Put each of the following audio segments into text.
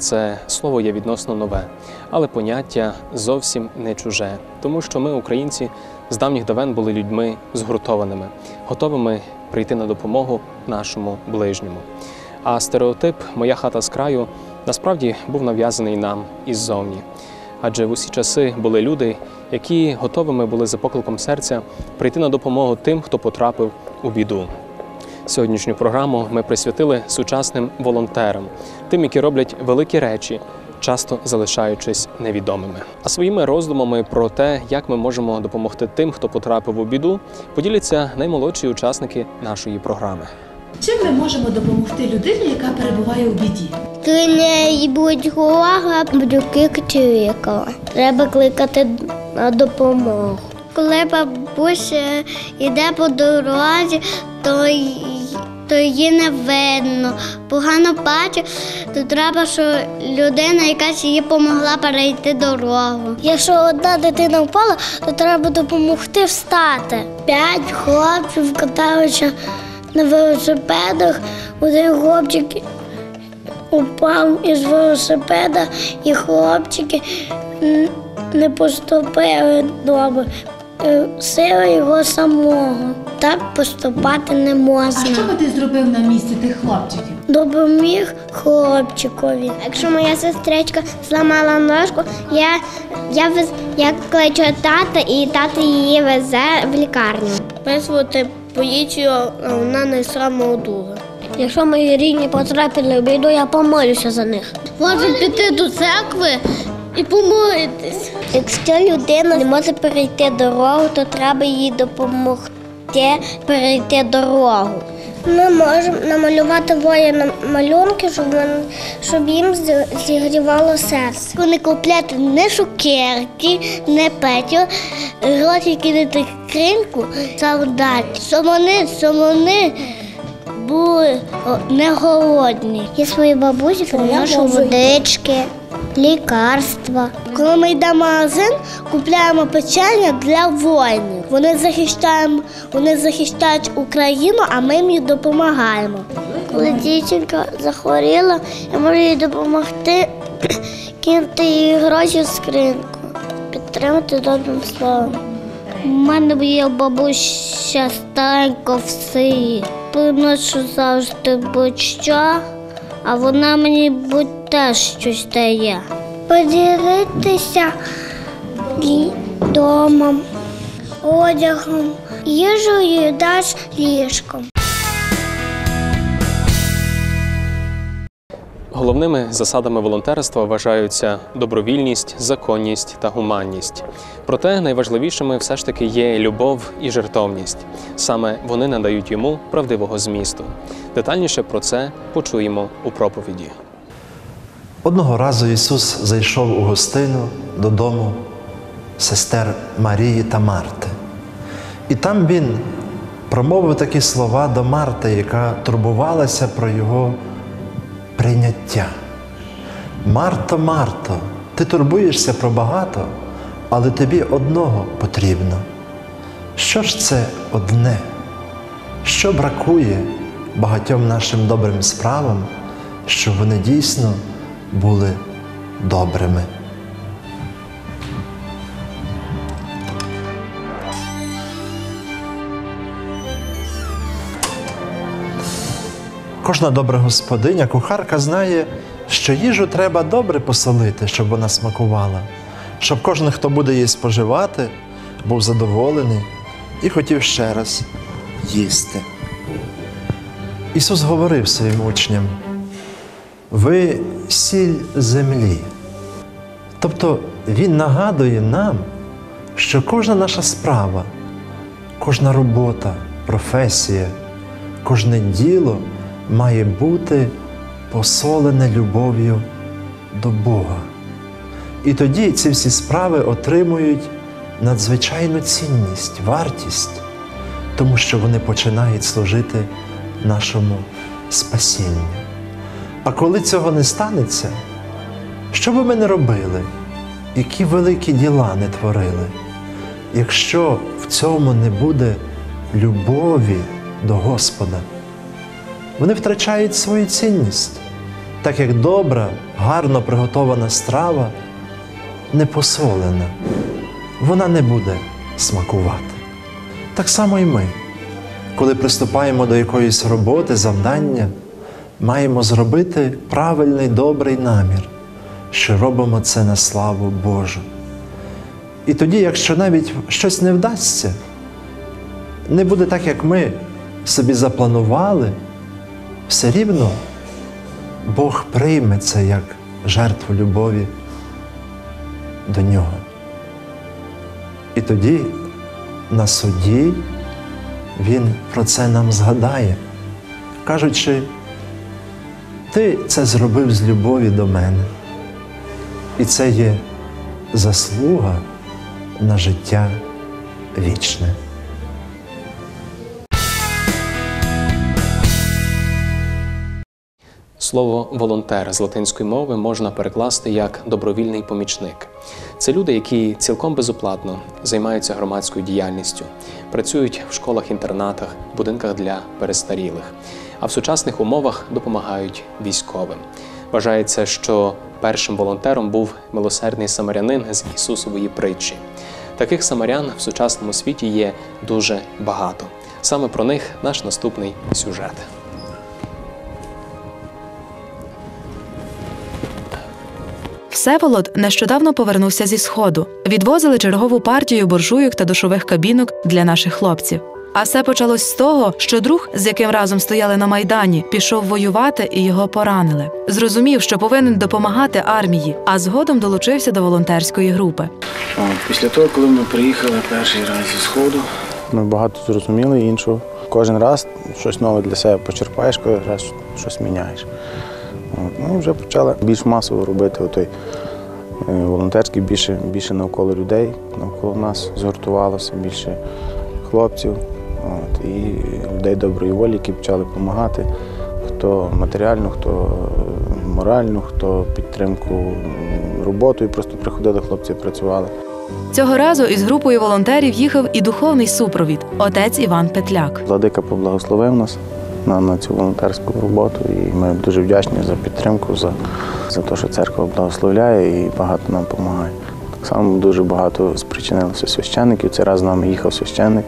Це слово є відносно нове, але поняття зовсім не чуже, тому що ми, українці, з давніх давен були людьми згуртованими, готовими прийти на допомогу нашому ближньому. А стереотип Моя хата з краю насправді був нав'язаний нам іззовні. Адже в усі часи були люди, які готовими були за покликом серця прийти на допомогу тим, хто потрапив у біду. Сьогоднішню програму ми присвятили сучасним волонтерам, тим, які роблять великі речі, часто залишаючись невідомими. А своїми роздумами про те, як ми можемо допомогти тим, хто потрапив у біду, поділяться наймолодші учасники нашої програми. Чим ми можемо допомогти людині, яка перебуває у біді? Коли не будь увага, буду кликати лікаря. Треба кликати на допомогу. Коли бабуся йде по дорозі, то, то її не видно. Погано бачить, то треба, щоб людина якась їй допомогла перейти дорогу. Якщо одна дитина впала, то треба допомогти встати. П'ять хлопців катаються на велосипедах. Один хлопчик упав із велосипеда, і хлопчики не поступили добре. Е, Сила його самого. Так поступати не можна. А що би ти зробив на місці тих хлопчиків? Допоміг хлопчикові. Якщо моя сестричка зламала ножку, я, я, вез, я кличу тата, і тато її везе в лікарню. Визвати поліцію, а вона не сама друга. Якщо мої рідні потрапили в біду, я помолюся за них. Можемо піти до церкви і помолитись. Якщо людина не може перейти дорогу, то треба їй допомогти перейти дорогу. Ми можемо намалювати воїнам малюнки, щоб, вони- щоб їм зігрівало серце. Вони купляти не шукерки, не печо, гроші кинути в кринку, солдат. Щоб вони, щоб вони були не голодні. Я своїй бабусі приношу водички, лікарства. Коли ми йдемо в магазин, купляємо печення для воїнів. Вони захищають, вони захищають Україну, а ми їм допомагаємо. Коли дівчинка захворіла, я можу їй допомогти кинути їй гроші в скриньку, підтримати добрим словом. У мене є бабуся старенька в селі. Приношу завжди будь-що, а вона мені будь-те щось дає. Поділитися домом, одягом, їжею даш ліжком. Головними засадами волонтерства вважаються добровільність, законність та гуманність. Проте найважливішими все ж таки є любов і жертовність. Саме вони надають йому правдивого змісту. Детальніше про це почуємо у проповіді. Одного разу Ісус зайшов у гостину додому сестер Марії та Марти. І там Він промовив такі слова до Марти, яка турбувалася про Його прийняття. Марто, Марто, ти турбуєшся про багато, але тобі одного потрібно. Що ж це одне? Що бракує багатьом нашим добрим справам, щоб вони дійсно були добрими? Кожна добра господиня, кухарка знає, що їжу треба добре посолити, щоб вона смакувала, щоб кожен, хто буде її споживати, був задоволений і хотів ще раз їсти. Ісус говорив своїм учням: ви сіль землі. Тобто Він нагадує нам, що кожна наша справа, кожна робота, професія, кожне діло має бути посолене любов'ю до Бога. І тоді ці всі справи отримують надзвичайну цінність, вартість, тому що вони починають служити нашому спасінню. А коли цього не станеться, що би ми не робили, які великі діла не творили, якщо в цьому не буде любові до Господа, вони втрачають свою цінність так як добра, гарно приготована страва не посолена, вона не буде смакувати. Так само і ми, коли приступаємо до якоїсь роботи, завдання, маємо зробити правильний добрий намір, що робимо це на славу Божу. І тоді, якщо навіть щось не вдасться, не буде так, як ми собі запланували, все рівно Бог прийме це як жертву любові до нього. І тоді на суді Він про це нам згадає, кажучи, ти це зробив з любові до мене. І це є заслуга на життя вічне. Слово волонтер з латинської мови можна перекласти як добровільний помічник. Це люди, які цілком безоплатно займаються громадською діяльністю, працюють в школах-інтернатах, будинках для перестарілих, а в сучасних умовах допомагають військовим. Вважається, що першим волонтером був милосердний самарянин з Ісусової притчі. Таких самарян в сучасному світі є дуже багато. Саме про них наш наступний сюжет. Всеволод нещодавно повернувся зі сходу. Відвозили чергову партію буржуйок та душових кабінок для наших хлопців. А все почалось з того, що друг, з яким разом стояли на майдані, пішов воювати і його поранили. Зрозумів, що повинен допомагати армії, а згодом долучився до волонтерської групи. Після того, коли ми приїхали перший раз зі сходу, ми багато зрозуміли іншого. Кожен раз щось нове для себе почерпаєш, кожен раз щось міняєш. От, ну вже почали більш масово робити отой е, волонтерський, більше, більше навколо людей, навколо нас згуртувалося, більше хлопців от, і людей доброї волі, які почали допомагати. Хто матеріально, хто морально, хто підтримку м, роботою, просто приходили хлопці, працювали. Цього разу із групою волонтерів їхав і духовний супровід отець Іван Петляк. Владика поблагословив нас на, на цю волонтерську роботу, і ми дуже вдячні за підтримку, за, за те, що церква благословляє і багато нам допомагає. Так само дуже багато спричинилося священників. Цей раз з нами їхав священник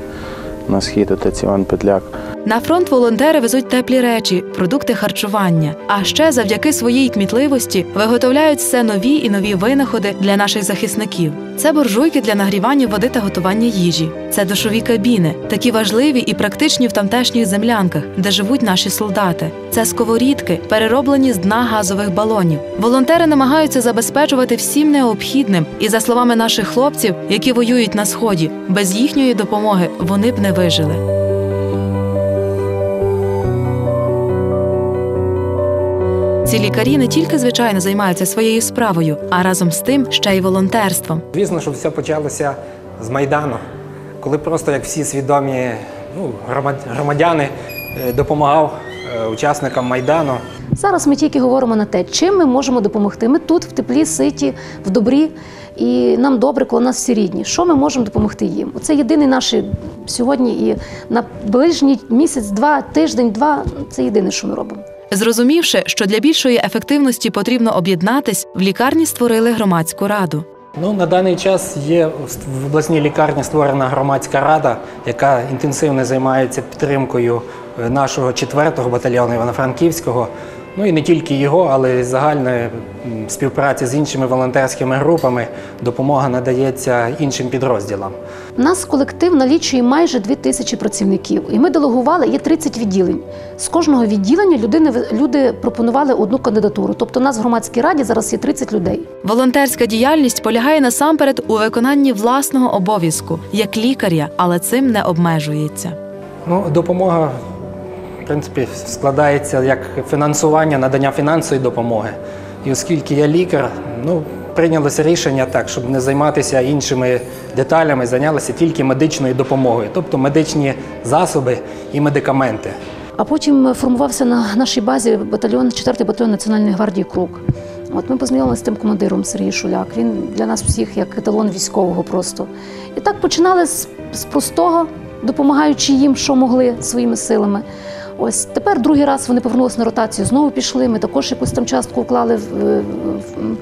на схід, отець Іван Петляк. На фронт волонтери везуть теплі речі, продукти харчування. А ще завдяки своїй кмітливості виготовляють все нові і нові винаходи для наших захисників. Це буржуйки для нагрівання води та готування їжі. Це душові кабіни, такі важливі і практичні в тамтешніх землянках, де живуть наші солдати. Це сковорідки, перероблені з дна газових балонів. Волонтери намагаються забезпечувати всім необхідним. І за словами наших хлопців, які воюють на сході, без їхньої допомоги вони б не вижили. Ці лікарі не тільки звичайно займаються своєю справою, а разом з тим ще й волонтерством. Звісно, що все почалося з Майдану, коли просто як всі свідомі ну, громадяни е, допомагав е, учасникам Майдану. Зараз ми тільки говоримо на те, чим ми можемо допомогти. Ми тут, в теплі, ситі, в добрі, і нам добре, коли нас всі рідні. Що ми можемо допомогти їм? Це єдиний наш сьогодні і на ближній місяць, два, тиждень, два це єдине, що ми робимо. Зрозумівши, що для більшої ефективності потрібно об'єднатись, в лікарні створили громадську раду. Ну, на даний час є в обласній лікарні створена громадська рада, яка інтенсивно займається підтримкою е, нашого 4-го батальйону Івано-Франківського. Ну і не тільки його, але й загальної співпраці з іншими волонтерськими групами. Допомога надається іншим підрозділам. Нас колектив налічує майже дві тисячі працівників, і ми делегували є 30 відділень. З кожного відділення людини люди пропонували одну кандидатуру. Тобто, у нас в громадській раді зараз є 30 людей. Волонтерська діяльність полягає насамперед у виконанні власного обов'язку як лікаря, але цим не обмежується. Ну, допомога, в принципі, складається як фінансування, надання фінансової допомоги. І оскільки я лікар, ну, прийнялося рішення так, щоб не займатися іншими деталями, зайнялися тільки медичною допомогою, тобто медичні засоби і медикаменти. А потім формувався на нашій базі батальйон, 4-й батальйон Національної гвардії Круг. От ми познайомилися з тим командиром Сергій Шуляк. Він для нас всіх як еталон військового просто. І так починали з, з простого, допомагаючи їм, що могли своїми силами. Ось тепер другий раз вони повернулися на ротацію, знову пішли. Ми також якусь там частку вклали в, в,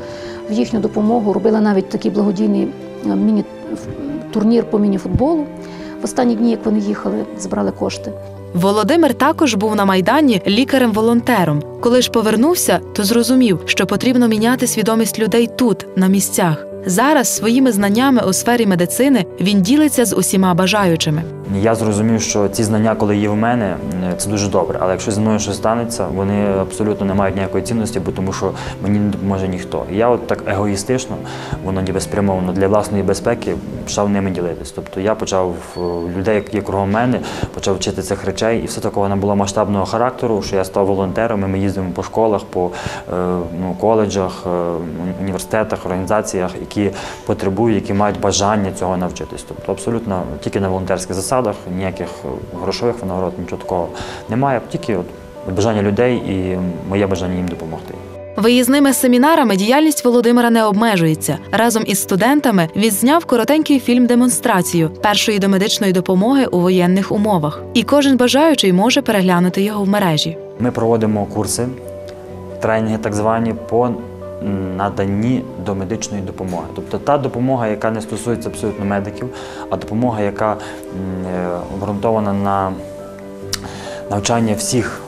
в їхню допомогу. Робили навіть такий благодійний е, міні-турнір по міні-футболу. В останні дні, як вони їхали, збирали кошти. Володимир також був на майдані лікарем-волонтером. Коли ж повернувся, то зрозумів, що потрібно міняти свідомість людей тут, на місцях. Зараз своїми знаннями у сфері медицини він ділиться з усіма бажаючими. Я зрозумів, що ці знання, коли є в мене, це дуже добре. Але якщо зі мною щось станеться, вони абсолютно не мають ніякої цінності, бо тому що мені не допоможе ніхто. І я от так егоїстично, воно ніби спрямовано для власної безпеки, почав ними ділитись. Тобто я почав е, людей, які кругом мене, почав вчити цих речей, і все такого не було масштабного характеру, що я став волонтером. і Ми їздимо по школах, по е, ну, коледжах, е, університетах, організаціях, які потребують, які мають бажання цього навчитись. Тобто абсолютно тільки на волонтерських засадах, ніяких грошових винагород, нічого такого немає. Тільки от бажання людей і моє бажання їм допомогти. Виїзними семінарами діяльність Володимира не обмежується. Разом із студентами він зняв коротенький фільм демонстрацію першої домедичної допомоги у воєнних умовах. І кожен бажаючий може переглянути його в мережі. Ми проводимо курси, тренінги так звані по наданні до медичної допомоги. Тобто та допомога, яка не стосується абсолютно медиків, а допомога, яка е, обґрунтована на навчання всіх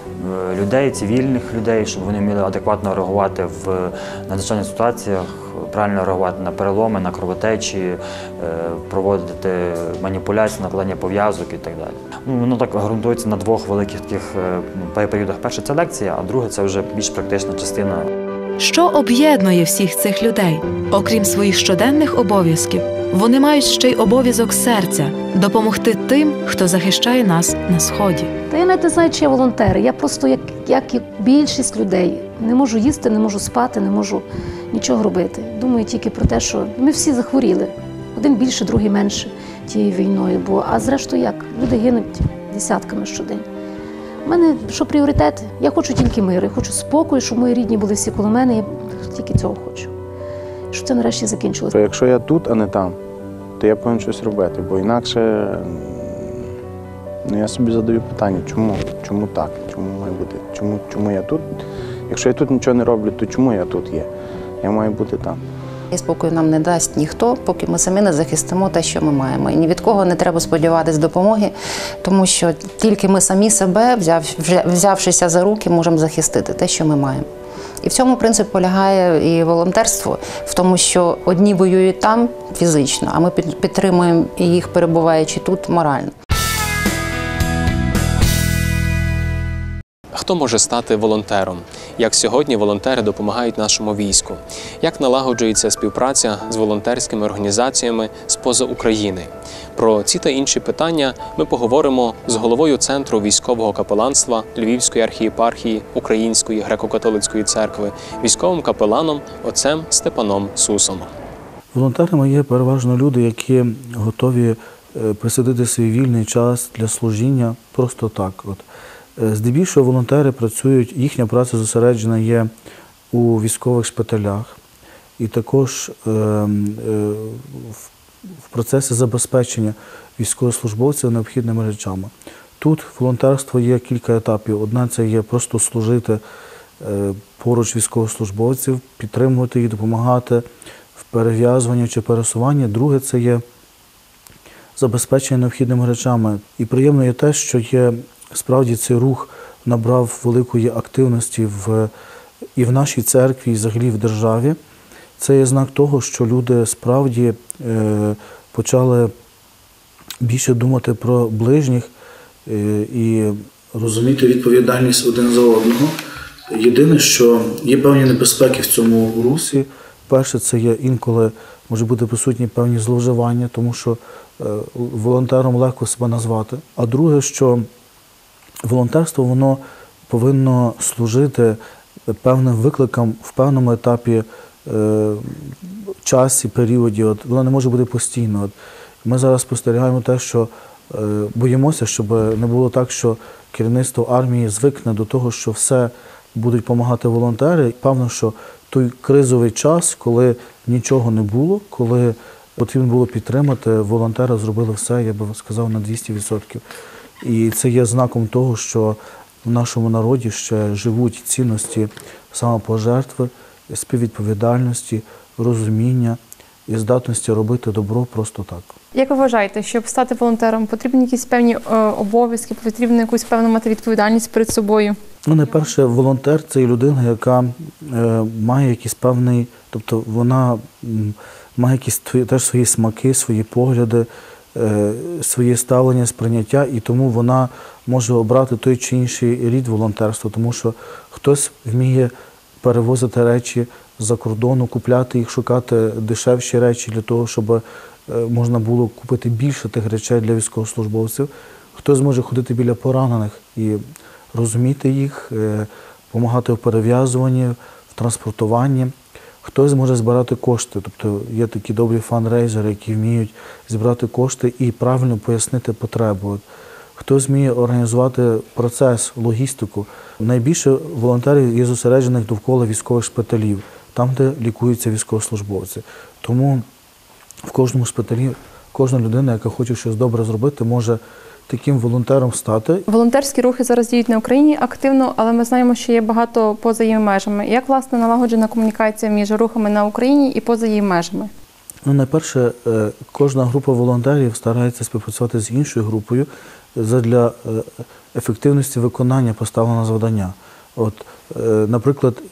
е, людей, цивільних людей, щоб вони вміли адекватно реагувати в надзвичайних ситуаціях, правильно реагувати на переломи, на кровотечі, е, проводити маніпуляції, накладання пов'язок і так далі. Ну, воно так ґрунтується на двох великих таких періодах. Перше це лекція, а друге це вже більш практична частина Що об'єднує всіх цих людей? Окрім своїх щоденних обов'язків, вони мають ще й обов'язок серця допомогти тим, хто захищає нас на сході. Та я навіть не знаю, чи я волонтер. Я просто, як, як і більшість людей, не можу їсти, не можу спати, не можу нічого робити. Думаю тільки про те, що ми всі захворіли. Один більше, другий менше тією війною. Бо а зрештою як? Люди гинуть десятками щодень. У мене що пріоритети? Я хочу тільки миру, я хочу спокою, щоб мої рідні були всі коло мене. Я тільки цього хочу. Щоб це нарешті закінчилося. Якщо я тут, а не там, то я повинен щось робити, бо інакше ну, я собі задаю питання, чому? Чому так? Чому має бути? Чому, чому я тут? Якщо я тут нічого не роблю, то чому я тут є? Я маю бути там. І спокою нам не дасть ніхто, поки ми самі не захистимо те, що ми маємо. І ні від кого не треба сподіватись допомоги, тому що тільки ми самі себе, взяв, взя- взявшися за руки, можемо захистити те, що ми маємо. І в цьому принцип полягає і волонтерство, в тому, що одні воюють там фізично, а ми під- підтримуємо їх, перебуваючи тут морально. Хто може стати волонтером? Як сьогодні волонтери допомагають нашому війську? Як налагоджується співпраця з волонтерськими організаціями з поза України? Про ці та інші питання ми поговоримо з головою центру військового капеланства Львівської архієпархії Української греко-католицької церкви, військовим капеланом отцем Степаном Сусом. Волонтерами є переважно люди, які готові е, присадити свій вільний час для служіння просто так. От. Е, Здебільшого волонтери працюють, їхня праця зосереджена є у військових шпиталях і також е, м, е, в, в процесі забезпечення військовослужбовців необхідними речами. Тут волонтерство є кілька етапів. Одна це є просто служити е, поруч військовослужбовців, підтримувати їх, допомагати в перев'язуванні чи пересуванні. Друге це є забезпечення необхідними речами. І приємно є те, що є справді цей рух набрав великої активності в, і в нашій церкві, і взагалі в державі. Це є знак того, що люди справді е, почали більше думати про ближніх е, і розуміти відповідальність один за одного. Єдине, що є певні небезпеки в цьому русі. Перше, це є інколи може бути присутні певні зловживання, тому що е, волонтером легко себе назвати. А друге, що волонтерство воно повинно служити певним викликам в певному етапі е, часі, періоді. От, воно не може бути постійно. От, ми зараз спостерігаємо те, що е, боїмося, щоб не було так, що керівництво армії звикне до того, що все будуть допомагати волонтери. Певно, що той кризовий час, коли нічого не було, коли потрібно було підтримати, волонтери зробили все, я би сказав, на 200%. І це є знаком того, що в нашому народі ще живуть цінності самопожертви, співвідповідальності, розуміння і здатності робити добро просто так. Як ви вважаєте, щоб стати волонтером, потрібні якісь певні е, обов'язки, потрібно якусь певну мати відповідальність перед собою? Ну, найперше, волонтер це людина, яка е, має якийсь певний, тобто вона має якісь теж свої смаки, свої погляди, своє ставлення, сприйняття, і тому вона може обрати той чи інший рід волонтерства, тому що хтось вміє перевозити речі за кордону, купляти їх, шукати дешевші речі для того, щоб е, можна було купити більше тих речей для військовослужбовців. Хтось зможе ходити біля поранених і розуміти їх, допомагати в перев'язуванні, в транспортуванні. Хтось зможе збирати кошти, тобто є такі добрі фанрейзери, які вміють зібрати кошти і правильно пояснити потребу. От Хтось вміє організувати процес, логістику. Найбільше волонтерів є зосереджених довкола військових шпиталів, там, де лікуються військовослужбовці. Тому в кожному шпиталі кожна людина, яка хоче щось добре зробити, може таким волонтером стати. Волонтерські рухи зараз діють на Україні активно, але ми знаємо, що є багато поза її межами. Як власне налагоджена комунікація між рухами на Україні і поза її межами? Ну, найперше, е, кожна група волонтерів старається співпрацювати з іншою групою для ефективності виконання поставленого завдання. От, е, наприклад,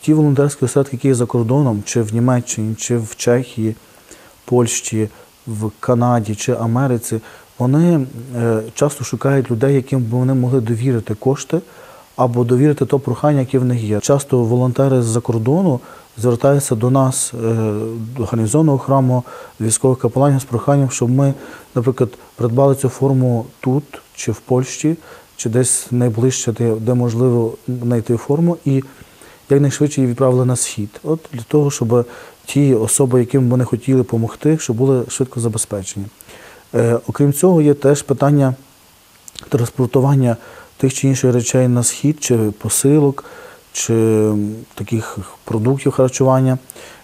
ті волонтерські осередки, які є за кордоном, чи в Німеччині, чи в Чехії, Польщі, в Канаді чи Америці, вони е, часто шукають людей, яким б вони могли довірити кошти або довірити то прохання, яке в них є. Часто волонтери з-за кордону звертаються до нас, е, до гарнізонного храму, військових капеланів з проханням, щоб ми, наприклад, придбали цю форму тут, чи в Польщі, чи десь найближче, де, можливо знайти форму, і якнайшвидше її відправили на схід. От для того, щоб ті особи, яким вони хотіли допомогти, щоб були швидко забезпечені. Е, окрім цього, є теж питання транспортування тих чи інших речей на схід, чи посилок, чи таких продуктів харчування.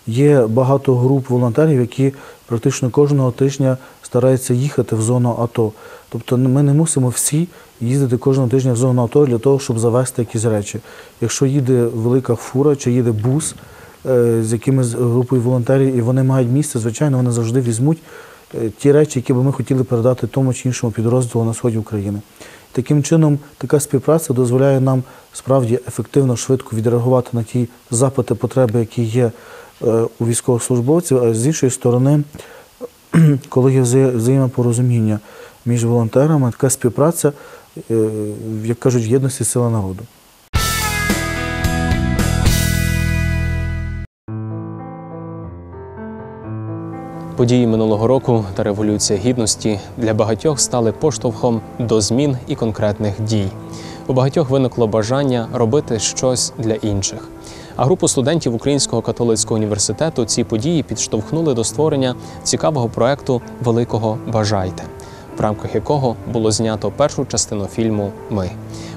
Є багато груп волонтерів, які практично кожного тижня стараються їхати в зону АТО. Тобто ми не мусимо всі їздити кожного тижня в зону АТО для того, щоб завести якісь речі. Якщо їде велика фура чи їде бус е, з якимось групою волонтерів, і вони мають місце, звичайно, вони завжди візьмуть ті речі, які би ми хотіли передати тому чи іншому підрозділу на сході України. Таким чином, така співпраця дозволяє нам справді ефективно, швидко відреагувати на ті запити, потреби, які є е, у військовослужбовців. А з іншої сторони, коли є взаємопорозуміння між волонтерами, така співпраця, е, як кажуть, в єдності сила народу. Події минулого року та революція гідності для багатьох стали поштовхом до змін і конкретних дій. У багатьох виникло бажання робити щось для інших. А групу студентів Українського католицького університету ці події підштовхнули до створення цікавого проекту Великого Бажайте, в рамках якого було знято першу частину фільму Ми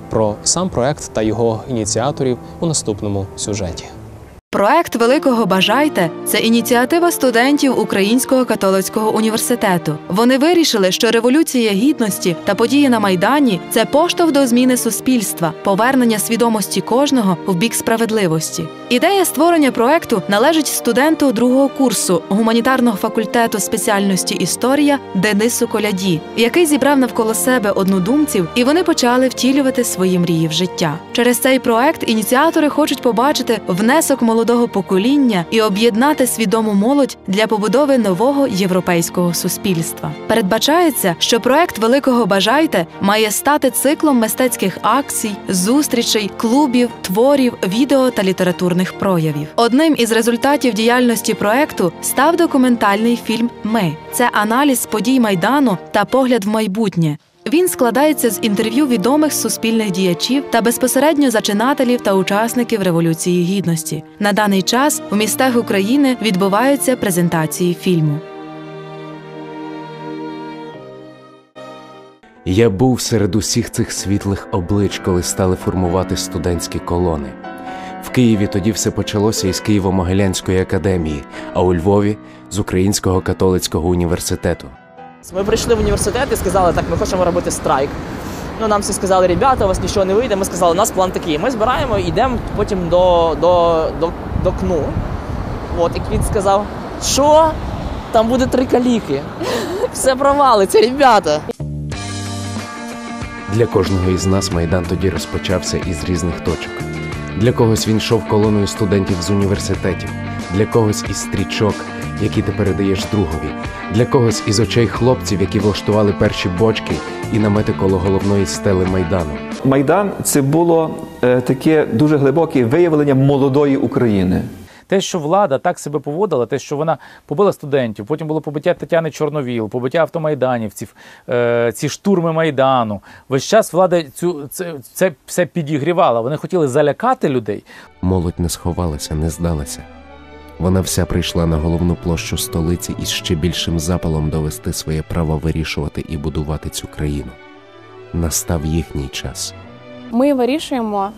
про сам проект та його ініціаторів у наступному сюжеті. Проект Великого Бажайте це ініціатива студентів Українського католицького університету. Вони вирішили, що революція гідності та події на майдані це поштовх до зміни суспільства, повернення свідомості кожного в бік справедливості. Ідея створення проекту належить студенту другого курсу гуманітарного факультету спеціальності історія Денису Коляді, який зібрав навколо себе однодумців, і вони почали втілювати свої мрії в життя. Через цей проект ініціатори хочуть побачити внесок молодого покоління і об'єднати свідому молодь для побудови нового європейського суспільства. Передбачається, що проект Великого Бажайте має стати циклом мистецьких акцій, зустрічей, клубів, творів, відео та літературних проявів. Одним із результатів діяльності проекту став документальний фільм Ми це аналіз подій майдану та погляд в майбутнє. Він складається з інтерв'ю відомих суспільних діячів та безпосередньо зачинателів та учасників Революції Гідності. На даний час у містах України відбуваються презентації фільму. Я був серед усіх цих світлих облич, коли стали формувати студентські колони. В Києві тоді все почалося із Києво-Могилянської академії, а у Львові з Українського католицького університету. Ми прийшли в університет і сказали, так, ми хочемо робити страйк. Ну, нам всі сказали, ребята, у вас нічого не вийде. Ми сказали, у нас план такий. Ми збираємо і йдемо потім до, до, до, до КНУ. От, і Квіт сказав, що? Там буде три каліки. Все провалиться, ребята. Для кожного із нас майдан тоді розпочався із різних точок. Для когось він йшов колоною студентів з університетів, для когось із стрічок, які ти передаєш другові, для когось із очей хлопців, які влаштували перші бочки і намети коло головної стели майдану. Майдан це було е, таке дуже глибоке виявлення молодої України. Те, що влада так себе поводила, те, що вона побила студентів, потім було побиття Тетяни Чорновіл, побиття автомайданівців, е, ці штурми майдану. Весь час влада цю це, це все підігрівала. Вони хотіли залякати людей. Молодь не сховалася, не здалася. Вона вся прийшла на головну площу столиці із ще більшим запалом довести своє право вирішувати і будувати цю країну. Настав їхній час. Ми вирішуємо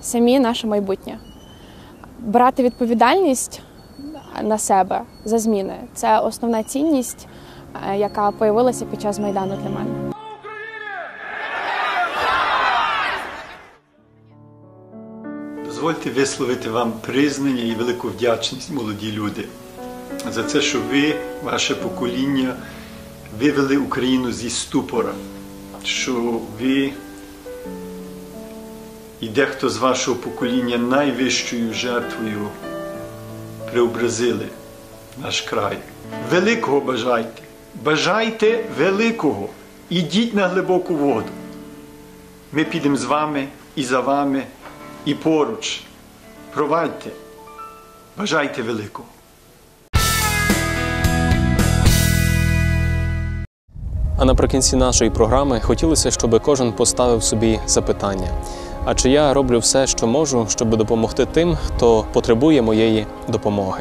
самі наше майбутнє. Брати відповідальність на себе за зміни це основна цінність, е, яка появилася під час майдану для мене. Дозвольте висловити вам признання і велику вдячність, молоді люди, за це, що ви, ваше покоління, вивели Україну зі ступора, що ви і дехто з вашого покоління найвищою жертвою преобразили наш край. Великого бажайте, бажайте великого, ідіть на глибоку воду. Ми підемо з вами і за вами, і поруч. Провадьте, бажайте великого. А наприкінці нашої програми хотілося, щоб кожен поставив собі запитання: а чи я роблю все, що можу, щоб допомогти тим, хто потребує моєї допомоги?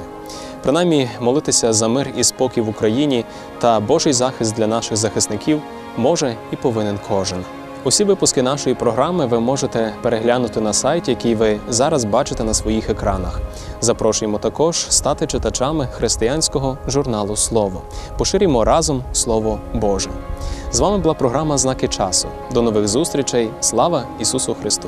Принаймні, молитися за мир і спокій в Україні та Божий захист для наших захисників може і повинен кожен. Усі випуски нашої програми ви можете переглянути на сайті, який ви зараз бачите на своїх екранах. Запрошуємо також стати читачами християнського журналу Слово. Поширюємо разом Слово Боже. З вами була програма Знаки часу. До нових зустрічей. Слава Ісусу Христу!